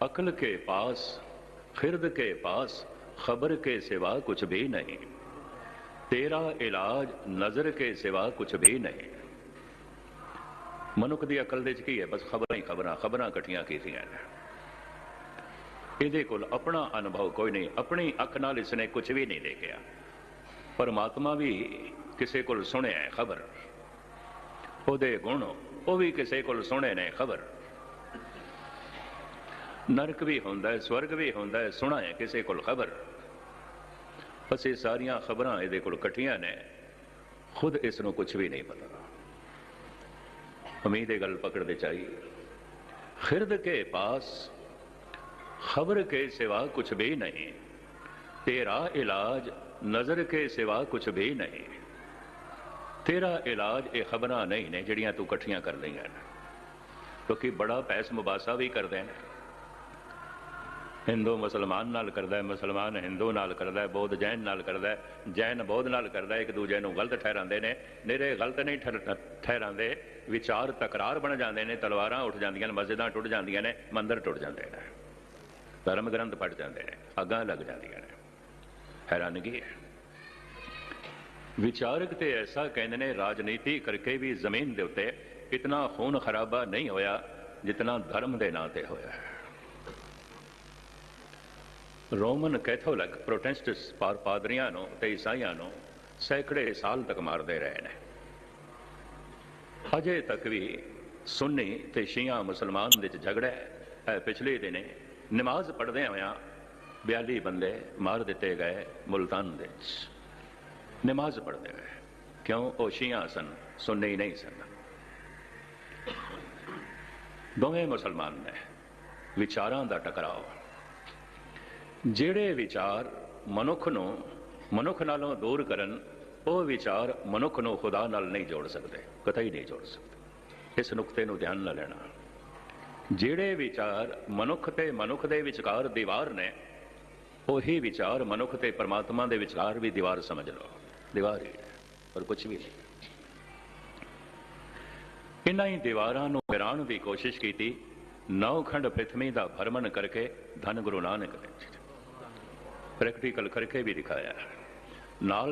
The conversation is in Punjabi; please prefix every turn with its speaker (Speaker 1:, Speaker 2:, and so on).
Speaker 1: अकल के पास खिरद के पास खबर के सिवा कुछ भी नहीं तेरा इलाज नजर के सिवा कुछ भी नहीं ਮਨੁੱਖ ਦੀ ਅਕਲ ਦੇ ਚ ਕੀ ਹੈ ਬਸ ਖਬਰਾਂ ਹੀ ਖਬਰਾਂ ਖਬਰਾਂ ਇਕੱਠੀਆਂ ਕੀਤੀਆਂ ਨੇ ਇਹਦੇ ਕੋਲ ਆਪਣਾ ਅਨੁਭਵ ਕੋਈ ਨਹੀਂ ਆਪਣੀ ਅੱਖ ਨਾਲ ਇਸਨੇ ਕੁਝ ਵੀ ਨਹੀਂ ਦੇਖਿਆ ਪਰਮਾਤਮਾ ਵੀ ਕਿਸੇ ਕੋਲ ਸੁਣਿਆ ਹੈ ਖਬਰ ਉਹਦੇ ਗੁਣ ਉਹ ਵੀ ਕਿਸੇ ਕੋਲ ਸੁਣੇ ਨੇ ਖਬਰ ਨਰਕ ਵੀ ਹੁੰਦਾ ਹੈ, ਸਵਰਗ ਵੀ ਹੁੰਦਾ ਹੈ, ਸੁਣਾ ਹੈ ਕਿਸੇ ਕੋਲ ਖਬਰ। ਬਸ ਇਹ ਸਾਰੀਆਂ ਖਬਰਾਂ ਇਹਦੇ ਕੋਲ ਇਕੱਠੀਆਂ ਨੇ, ਖੁਦ ਇਸ ਨੂੰ ਕੁਝ ਵੀ ਨਹੀਂ ਪਤਾ। ਉਮੀਦ ਇਹ ਗੱਲ ਪਕੜਦੇ ਚਾਹੀਏ ਖਿਰਦ ਕੇ ਪਾਸ, ਖਬਰ ਕੇ ਸਿਵਾ ਕੁਝ ਵੀ ਨਹੀਂ। ਤੇਰਾ ਇਲਾਜ, ਨਜ਼ਰ ਕੇ ਸਿਵਾ ਕੁਝ ਵੀ ਨਹੀਂ। ਤੇਰਾ ਇਲਾਜ ਇਹ ਖਬਰਾਂ ਨਹੀਂ ਨੇ ਜਿਹੜੀਆਂ ਤੂੰ ਇਕੱਠੀਆਂ ਕਰ ਲਈਆਂ ਨੇ। ਕਿਉਂਕਿ ਬੜਾ ਪੈਸ ਮੁਬਾਸਾ ਵੀ ਕਰਦੇ ਨੇ। ਹਿੰਦੂ ਮੁਸਲਮਾਨ ਨਾਲ ਕਰਦਾ ਹੈ, ਮੁਸਲਮਾਨ ਹਿੰਦੂ ਨਾਲ ਕਰਦਾ ਹੈ, ਬੌਧ ਜੈਨ ਨਾਲ ਕਰਦਾ ਹੈ, ਜੈਨ ਬੌਧ ਨਾਲ ਕਰਦਾ ਹੈ, ਇੱਕ ਦੂਜੇ ਨੂੰ ਗਲਤ ਠਹਿਰਾਉਂਦੇ ਨੇ ਨਿਰੇ ਗਲਤ ਨਹੀਂ ਠਹਿਰ- ਠਹਿਰਾਉਂਦੇ, ਵਿਚਾਰ ਤਕਰਾਰ ਬਣ ਜਾਂਦੇ ਨੇ, ਤਲਵਾਰਾਂ ਉੱਠ ਜਾਂਦੀਆਂ ਨੇ, ਮਸਜਿਦਾਂ ਟੁੱਟ ਜਾਂਦੀਆਂ ਨੇ, ਮੰਦਰ ਟੁੱਟ ਜਾਂਦੇ ਨੇ, ਧਰਮ ਗ੍ਰੰਥ ਪੜ ਜਾਂਦੇ ਨੇ, ਅੱਗਾਂ ਲੱਗ ਜਾਂਦੀਆਂ ਨੇ, ਹੈਰਾਨਗੀ ਹੈ। ਵਿਚਾਰਕ ਤੇ ਐਸਾ ਕਹਿੰਦੇ ਨੇ, ਰਾਜਨੀਤੀ ਕਰਕੇ ਵੀ ਜ਼ਮੀਨ ਦੇ ਉੱਤੇ ਇਤਨਾ ਖੂਨ ਖਰਾਬਾ ਨਹੀਂ ਹੋਇਆ, ਜਿਤਨਾ ਧਰਮ ਦੇ ਨਾਂ ਤੇ ਹੋਇਆ। ਹੈ ਰੋਮਨ ਕੈਥੋਲਿਕ ਪ੍ਰੋਟੈਸਟੈਂਟਸ ਪਾਦਰੀਆਂ ਨੂੰ ਤੇ ਈਸਾਈਆਂ ਨੂੰ ਸੈਂਕੜੇ ਸਾਲ ਤੱਕ ਮਾਰਦੇ ਰਹੇ ਨੇ। ਹਜੇ ਤੱਕ ਵੀ ਸੁੰਨੀ ਤੇ ਸ਼ੀਆ ਮੁਸਲਮਾਨ ਦੇ ਵਿੱਚ ਝਗੜਾ ਹੈ। ਇਹ ਪਿਛਲੇ ਦਿਨੇ ਨਮਾਜ਼ ਪੜ੍ਹਦੇ ਹੋਇਆ 42 ਬੰਦੇ ਮਾਰ ਦਿੱਤੇ ਗਏ ਮੁਲਤਾਨ ਦੇ ਵਿੱਚ। ਨਮਾਜ਼ ਪੜ੍ਹਦੇ ਹੋਏ। ਕਿਉਂ? ਉਹ ਸ਼ੀਆ ਸਨ, ਸੁੰਨੀ ਨਹੀਂ ਸਨ। ਦੋਵੇਂ ਮੁਸਲਮਾਨ ਨੇ ਵਿਚਾਰਾਂ ਦਾ ਟਕਰਾਓ ਜਿਹੜੇ ਵਿਚਾਰ ਮਨੁੱਖ ਨੂੰ, ਮਨੁੱਖ ਨਾਲੋਂ ਦੂਰ ਕਰਨ, ਉਹ ਵਿਚਾਰ ਮਨੁੱਖ ਨੂੰ ਖੁਦਾ ਨਾਲ ਨਹੀਂ ਜੋੜ ਸਕਦੇ, ਕਤਈ ਨਹੀਂ ਜੋੜ ਸਕਦੇ। ਇਸ ਨੁਕਤੇ ਨੂੰ ਧਿਆਨ ਨਾਲ ਲੈਣਾ। ਜਿਹੜੇ ਵਿਚਾਰ ਮਨੁੱਖ ਤੇ ਮਨੁੱਖ ਦੇ ਵਿਚਕਾਰ ਦੀਵਾਰ ਨੇ, ਉਹੀ ਵਿਚਾਰ ਮਨੁੱਖ ਤੇ ਪਰਮਾਤਮਾ ਦੇ ਵਿਚਕਾਰ ਵੀ ਦੀਵਾਰ ਸਮਝ ਲਓ। ਦੀਵਾਰ ਹੀ ਹੈ, ਪਰ ਕੁਝ ਵੀ ਨਹੀਂ। ਇਨ੍ਹਾਂ ਹੀ ਦੀਵਾਰਾਂ ਨੂੰ ਗਿਰਾਉਣ ਦੀ ਕੋਸ਼ਿਸ਼ ਕੀਤੀ, ਨੌਖੰਡ ਪ੍ਰithvi ਦਾ ਭਰਮਣ ਕਰਕੇ ਧੰਨ ਗੁਰੂ ਨਾਨਕ ਨੇ ਪ੍ਰੈਕਟੀਕਲ ਕਰਕੇ ਵੀ ਦਿਖਾਇਆ ਹੈ। ਨਾਲ